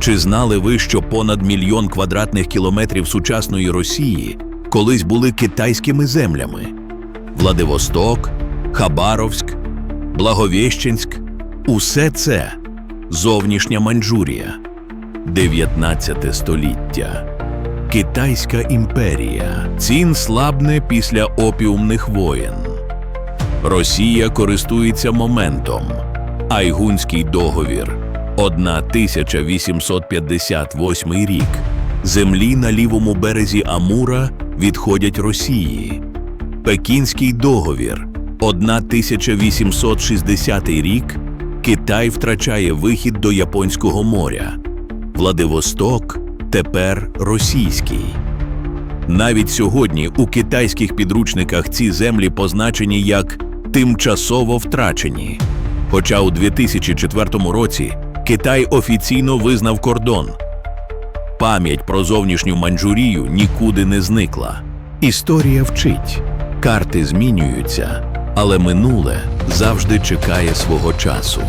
Чи знали ви, що понад мільйон квадратних кілометрів сучасної Росії колись були китайськими землями? Владивосток, Хабаровськ, Благовіщенськ усе це зовнішня Маньчжурія, 19 століття. Китайська імперія. Цін слабне після опіумних воєн. Росія користується моментом. Айгунський договір. 1858 рік. Землі на лівому березі Амура відходять Росії. Пекінський договір. 1860 рік. Китай втрачає вихід до Японського моря. Владивосток тепер російський. Навіть сьогодні у китайських підручниках ці землі позначені як тимчасово втрачені. Хоча у 2004 році Китай офіційно визнав кордон. Пам'ять про зовнішню Маньчжурію нікуди не зникла. Історія вчить, карти змінюються, але минуле завжди чекає свого часу.